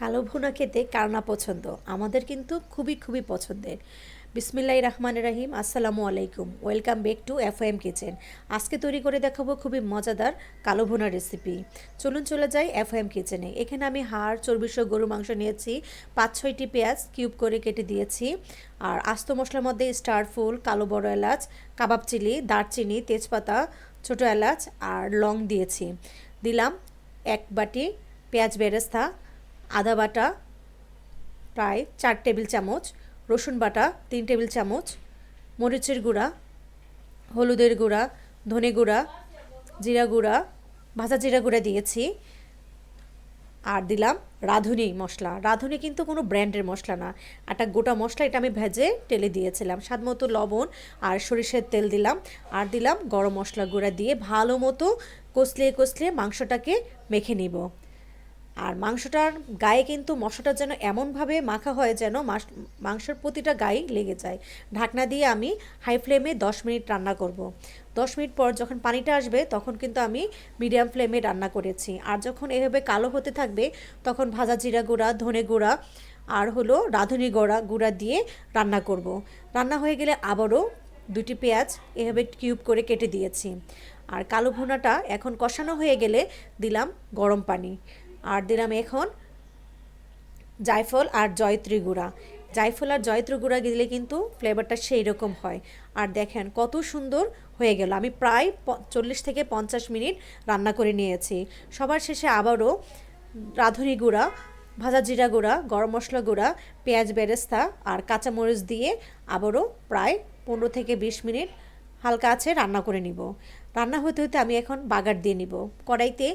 কালো ভুনা খেতে কার না পছন্দ? আমাদের কিন্তু খুবই খুবই পছন্দের। বিসমিল্লাহ রহমান রাহিম, আসসালামু আলাইকুম। Welcome back to F M kitchen. আজকে তৈরি করে দেখাবো খুবই মজাদার কালো ভুনা রেসিপি। চলুন চলে যাই এফ এম কিচেনে। এখানে আমি হাড় চর্বিশ গরু মাংস নিয়েছি, পাঁচ, ছয়টি পেঁয়াজ কিউব করে কেটে দিয়েছি। আর আস্ত মশলার মধ্যে স্টার ফুল, কালো বড় এলাচ, কাবাব চিলি, দারচিনি, তেজপাতা, ছোটো এলাচ আর লং দিয়েছি। দিলাম এক বাটি পেঁয়াজ বেরেস্তা আদা বাটা, প্রায় চার টেবিল চামচ, রসুন বাটা, তিন টেবিল চামচ, মরিচের গুঁড়া, হলুদের গুঁড়া, ধনে গুঁড়া, জিরা গুঁড়া, ভাজা জিরা গুঁড়া দিয়েছি। আর দিলাম রাঁধুনি মশলা। রাঁধুনি কিন্তু কোনো ব্র্যান্ডের মশলা না। একটা গোটা মশলা এটা আমি ভেজে টেলে দিয়েছিলাম। স্বাদ মতো লবণ আর সরিষের তেল দিলাম। আর দিলাম গরম মশলা গুঁড়া দিয়ে ভালো মতো কষলিয়ে কষলিয়ে মাংসটাকে মেখে নিব। আর মাংসটার গায়ে কিন্তু মশলাটা যেন এমনভাবে মাখা হয় যেন মাংসের প্রতিটা গায়ে লেগে যায় ঢাকনা দিয়ে আমি হাই ফ্লেমে দশ মিনিট রান্না করব। দশ মিনিট পর যখন পানিটা আসবে, তখন কিন্তু আমি মিডিয়াম ফ্লেমে রান্না করেছি আর যখন এভাবে কালো হতে থাকবে, তখন ভাজা জিরা গুঁড়া, ধনে গুঁড়া আর হলো রাঁধুনি গোড়া গুঁড়া দিয়ে রান্না করব। রান্না হয়ে গেলে আবারও দুটি পেঁয়াজ এভাবে কিউব করে কেটে দিয়েছি আর কালো ভুনাটা এখন কষানো হয়ে গেলে দিলাম গরম পানি আর দিলাম এখন জায়ফল আর জয়ত্রী গুঁড়া। জায়ফল আর জয়ত্রী গুঁড়া দিলে কিন্তু ফ্লেভারটা সেই রকম হয়। আর দেখেন কত সুন্দর হয়ে গেল। আমি প্রায় চল্লিশ থেকে পঞ্চাশ মিনিট রান্না করে নিয়েছি। সবার শেষে আবারও রাঁধুনি গুঁড়া, ভাজা জিরা গুঁড়া, গরম মশলা গুঁড়া, পেঁয়াজ বেরেস্তা আর কাঁচামরিচ দিয়ে আবারও প্রায় পনেরো থেকে বিশ মিনিট হালকা আছে রান্না করে নিব। রান্না হতে হতে আমি এখন বাগার দিয়ে নিব। কড়াইতে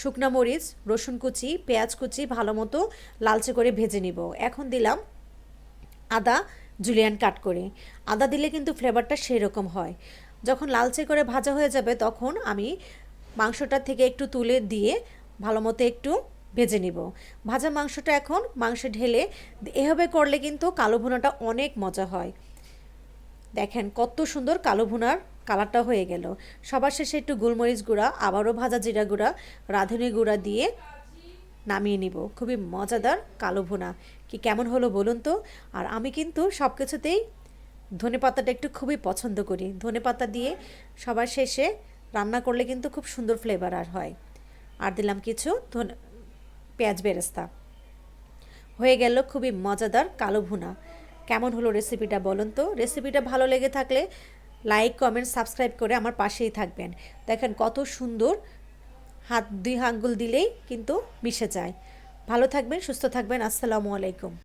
শুকনা মরিচ, রসুন কুচি, পেঁয়াজ কুচি ভালো মতো লালচে করে ভেজে নিব। এখন দিলাম আদা জুলিয়ান কাট করে। আদা দিলে কিন্তু ফ্লেভারটা সেই রকম হয়। যখন লালচে করে ভাজা হয়ে যাবে তখন আমি মাংসটা থেকে একটু তুলে দিয়ে ভালো মতো একটু ভেজে নিব। ভাজা মাংসটা এখন মাংসে ঢেলে এভাবে করলে কিন্তু কালো ভুনাটা অনেক মজা হয়। দেখেন কত সুন্দর কালো ভুনার কালারটা হয়ে গেল। সবার শেষে একটু গোলমরিচ গুঁড়া, আবারও ভাজা জিরা গুঁড়া, রাঁধুনি গুঁড়া দিয়ে নামিয়ে নিব। খুবই মজাদার কালো ভুনা। কি কেমন হলো বলুন তো? আর আমি কিন্তু সব কিছুতেই ধনে পাতাটা একটু খুবই পছন্দ করি। ধনে পাতা দিয়ে সবার শেষে রান্না করলে কিন্তু খুব সুন্দর ফ্লেভার আর হয়। আর দিলাম কিছু ধনে পেঁয়াজ বেরেস্তা। হয়ে গেল খুবই মজাদার কালো ভুনা। কেমন হলো রেসিপিটা বলুন তো? রেসিপিটা ভালো লেগে থাকলে লাইক কমেন্ট সাবস্ক্রাইব করে আমার পাশেই থাকবেন। দেখেন কত সুন্দর হাত দুই আঙ্গুল দিলেই কিন্তু মিশে যায়। ভালো থাকবেন, সুস্থ থাকবেন। আসসালামু আলাইকুম।